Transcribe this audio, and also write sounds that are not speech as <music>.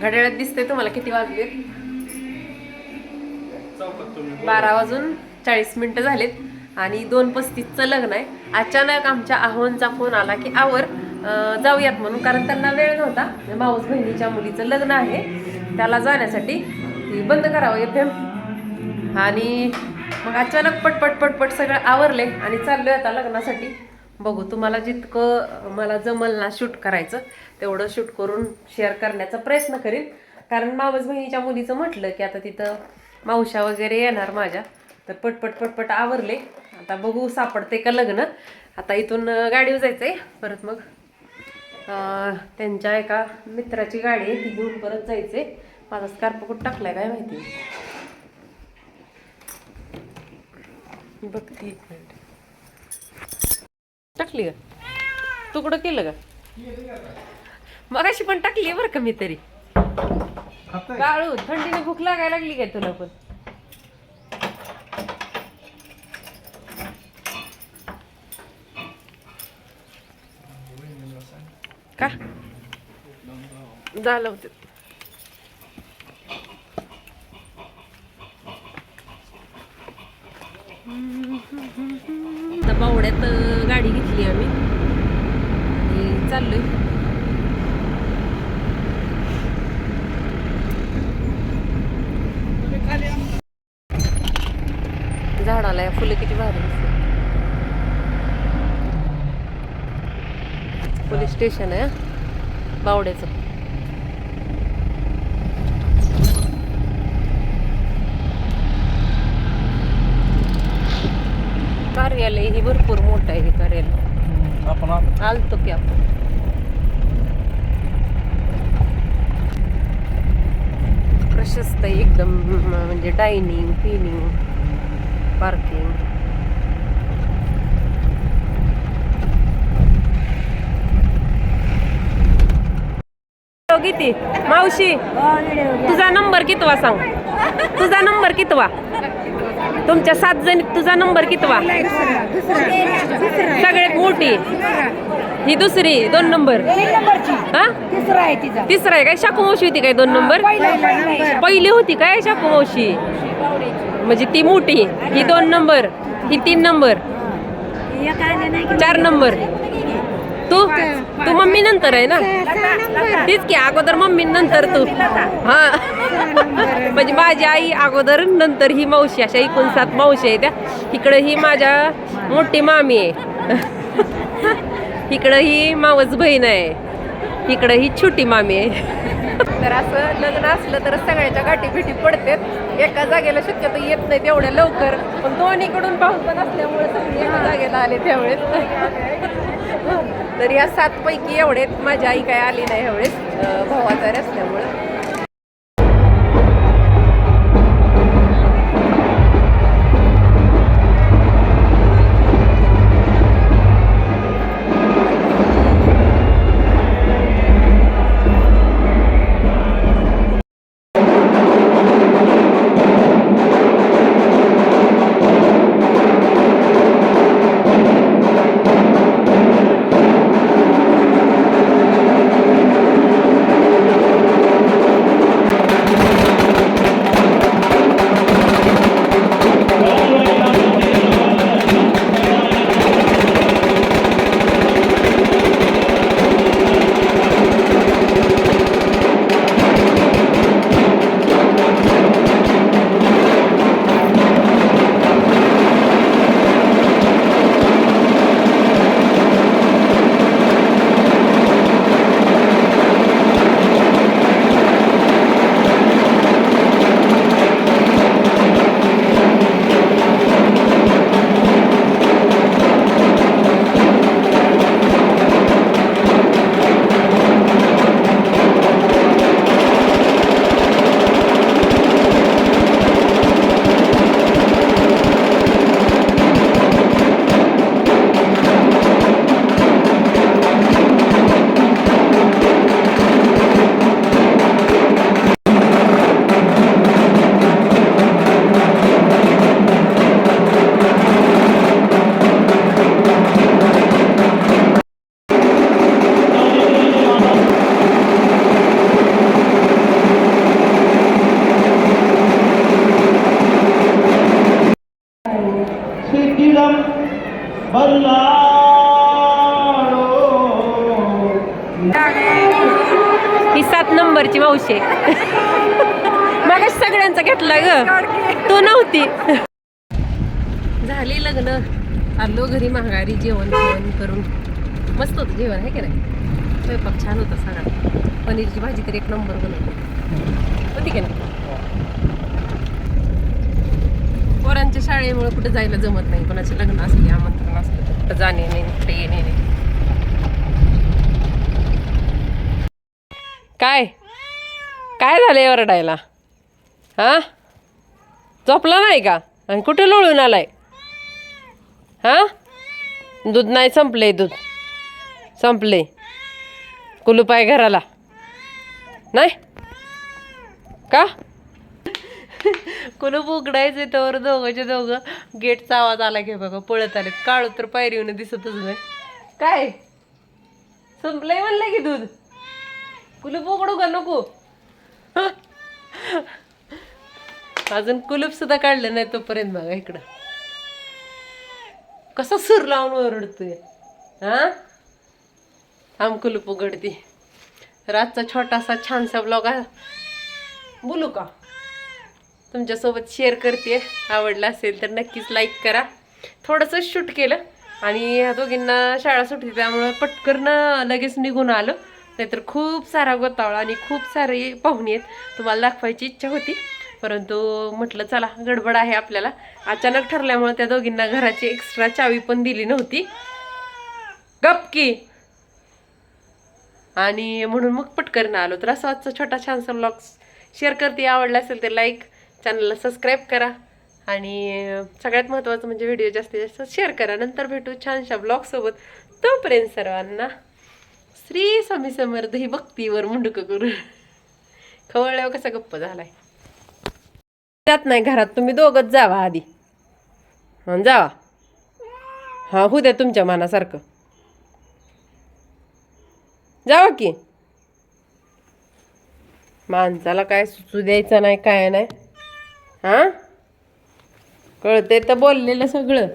घड्याळात दिसतंय तुम्हाला किती वाजलेत? बारा वाजून चाळीस मिनिटं झालेत आणि दोन पस्तीसचं लग्न आहे. अचानक आमच्या आहोंचा फोन आला की आवर जाऊयात म्हणून. कारण त्यांना वेळ नव्हता. माऊस बहिणीच्या मुलीचं लग्न आहे. त्याला जाण्यासाठी ती बंद करावं येते. आणि मग अचानक पटपट पटपट सगळं आवरले आणि चाललोय आता लग्नासाठी. बघू तुम्हाला जितकं मला जमल ना शूट करायचं तेवढं शूट करून शेअर करण्याचा प्रयत्न करीन. कारण मावस बहिणीच्या मुलीचं म्हटलं की आता तिथं मावशा वगैरे येणार माझ्या. तर पटपट पटपट आवरले. आता बघू सापडते का लग्न. आता इथून गाडीवर जायचं आहे परत मग त्यांच्या एका मित्राची गाडी आहे ती घेऊन परत जायचंय. माझा स्कार्प कुठं टाकलाय काय माहिती. बघते. टाकली का? तू कुठं केलं का मग अशी पण टाकली बरं का मी तरी? बाळू थंडीने भूक लागायला लागली काय तुला पण? का? झालं होतं. आता बावड्यात गाडी घेतली आम्ही. आणि चाललोय. झाडाला या फुलं किती भारी दिसतात. पोलीस स्टेशन आहे बावड्याचं. कार्यालय ही भरपूर मोठं आहे हे कार्यालय. आपण आलो. आलतो की आपण. प्रशस्त आहे एकदम म्हणजे डायनिंग क्लिनिंग पार्किंग किती मावशी तुझा नंबर कितवा सांग? तुझा नंबर कितवा? तुमच्या सात जणी तुझा नंबर कितवा? सगळ्यात मोठी. ही दुसरी दोन नंबर. हा? तिसरा आहे तिसरा आहे काय? शाकू मावशी होती काय दोन नंबर? पहिली होती काय शाकू मावशी? म्हणजे ती मोठी ही दोन नंबर ही तीन नंबर. चार नंबर. तू? तू मम्मी नंतर आहे ना? तीच की अगोदर मम्मी नंतर तू. हा. म्हणजे माझी आई अगोदर नंतर ही मावशी अशा एकूण सात मावशी आहे त्या इकडं ही माझ्या मोठी मामी आहे. इकडं ही मावस बहीण आहे. इकडं ही छोटी मामी आहे. तर असं लग्न असलं तर सगळ्याच्या गाठी भेटी पडते एका जागेला शक्यतो येत नाही तेवढ्या लवकर. पण दोन्हीकडून पाहून पण असल्यामुळे सगळे एका जागेला आले त्यावेळेस. तर या सातपैकी एवढेच माझी आई काय आली नाही एवढेच भावाचा असल्यामुळं मावशी. मग सगळ्यांचा घेतला ग. तो नव्हती. झाली लग्न. आलो घरी महागारी जेवण जेवण करून. मस्त होतं जेवण आहे की नाही? स्वयंपाक छान होता सगळा. पनीरची भाजी तर एक नंबर बनवली. होती की नाही? पोरांच्या शाळेमुळे कुठे जायला जमत नाही. कोणाचे लग्न असले आमंत्रण असलं तर कुठं जाणे नाही कुठे येणे नाही. काय? काय झालंय ओरडायला? हां? झोपला नाही का? आणि कुठे लोळून आलाय? हां? दूध नाही संपले दूध. संपले कुलूप आहे घराला. नाही? का? कुलूप उघडायचं तर दोघंच्या दोघं. गेटचा आवाज आला की बघा पळत आले काळू तर पायरीवनं दिसतच नाही. काय? संपलंय म्हणलं की दूध. कुलूप उघडू का नको? <laughs> अजून कुलूप सुद्धा काढलं नाही तोपर्यंत बघा इकडं. कसा सूर लावून ओरडतोय. हा? थांब कुलूप उघडते. रातचा छोटासा छानसा ब्लॉग बोलू का? तुमच्यासोबत शेअर करते आवडला असेल तर नक्कीच लाईक करा. थोडंसं शूट केलं आणि ह्या दोघींना शाळा सुटली त्यामुळं पटकन लगेच निघून आलं. नाहीतर खूप सारा गोतावळा आणि खूप सारे पाहुणे आहेत. तुम्हाला दाखवायची इच्छा होती. परंतु म्हटलं चला गडबड आहे आपल्याला. अचानक ठरल्यामुळे त्या दोघींना घराची एक्स्ट्रा चावी पण दिली नव्हती. गपकी आणि म्हणून मग पटकन आलो. तर असं आजचा छोटा छानसा ब्लॉग शेअर करते. आवडला असेल तर लाईक चॅनलला सबस्क्राईब करा. आणि सगळ्यात महत्त्वाचं म्हणजे व्हिडिओ जास्तीत जास्त शेअर करा. नंतर भेटू छानशा ब्लॉगसोबत तोपर्यंत सर्वांना श्री स्वामी समर्थ ही भक्तीवर मुंडक करू खवळल्यावर कसा गप्प झालाय? त्यात नाही घरात तुम्ही दोघंच जावा आधी. हां जावा. हां होऊ द्या तुमच्या मनासारखं. जावा की. माणसाला काय सुचू द्यायचं नाही काय नाही. हां? कळते तर बोललेलं सगळं.